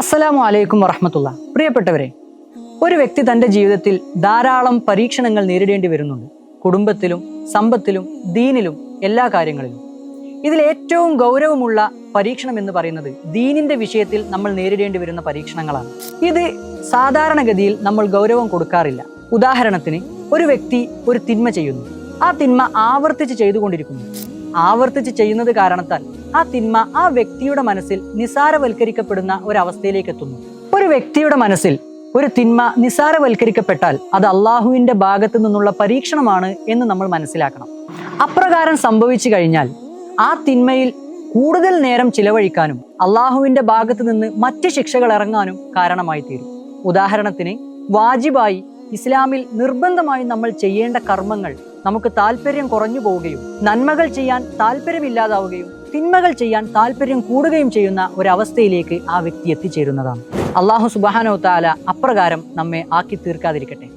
അസ്സലാമു അലൈക്കും വറഹമത്തുള്ള. പ്രിയപ്പെട്ടവരെ ഒരു വ്യക്തി തന്റെ ജീവിതത്തിൽ ധാരാളം പരീക്ഷണങ്ങൾ നേരിടേണ്ടി വരുന്നുണ്ട്. കുടുംബത്തിലും സമ്പത്തിലും ദീനിലും എല്ലാ കാര്യങ്ങളിലും. ഇതിൽ ഏറ്റവും ഗൗരവമുള്ള പരീക്ഷണം എന്ന് പറയുന്നത് ദീനിന്റെ വിഷയത്തിൽ നമ്മൾ നേരിടേണ്ടി വരുന്ന പരീക്ഷണങ്ങളാണ്. ഇത് സാധാരണഗതിയിൽ നമ്മൾ ഗൗരവം കൊടുക്കാറില്ല. ഉദാഹരണത്തിന് ഒരു വ്യക്തി ഒരു തിന്മ ചെയ്യുന്നു. ആ തിന്മ ആവർത്തിച്ച് ചെയ്തുകൊണ്ടിരിക്കുന്നു. ആവർത്തിച്ച് ചെയ്യുന്നത് കാരണത്താൽ ആ തിന്മ ആ വ്യക്തിയുടെ മനസ്സിൽ നിസാരവൽക്കരിക്കപ്പെടുന്ന ഒരവസ്ഥയിലേക്ക് എത്തുന്നു ഒരു വ്യക്തിയുടെ മനസ്സിൽ ഒരു തിന്മ നിസാരവൽക്കരിക്കപ്പെട്ടാൽ അത് അള്ളാഹുവിന്റെ ഭാഗത്തു നിന്നുള്ള പരീക്ഷണമാണ് എന്ന് നമ്മൾ മനസ്സിലാക്കണം. അപ്രകാരം സംഭവിച്ചു കഴിഞ്ഞാൽ ആ തിന്മയിൽ കൂടുതൽ നേരം ചിലവഴിക്കാനും അള്ളാഹുവിന്റെ ഭാഗത്തു നിന്ന് മറ്റ് ശിക്ഷകൾ ഇറങ്ങാനും കാരണമായി തീരും. ഉദാഹരണത്തിന് വാജിബായി ഇസ്ലാമിൽ നിർബന്ധമായി നമ്മൾ ചെയ്യേണ്ട കർമ്മങ്ങൾ നമുക്ക് താല്പര്യം കുറഞ്ഞു പോവുകയും നന്മകൾ ചെയ്യാൻ താല്പര്യമില്ലാതാവുകയും തിന്മകൾ ചെയ്യാൻ താല്പര്യം കൂടുകയും ചെയ്യുന്ന ഒരവസ്ഥയിലേക്ക് ആ വ്യക്തി എത്തിച്ചേരുന്നതാണ്. അള്ളാഹു സുബാനോ താല അപ്രകാരം നമ്മെ ആക്കി തീർക്കാതിരിക്കട്ടെ.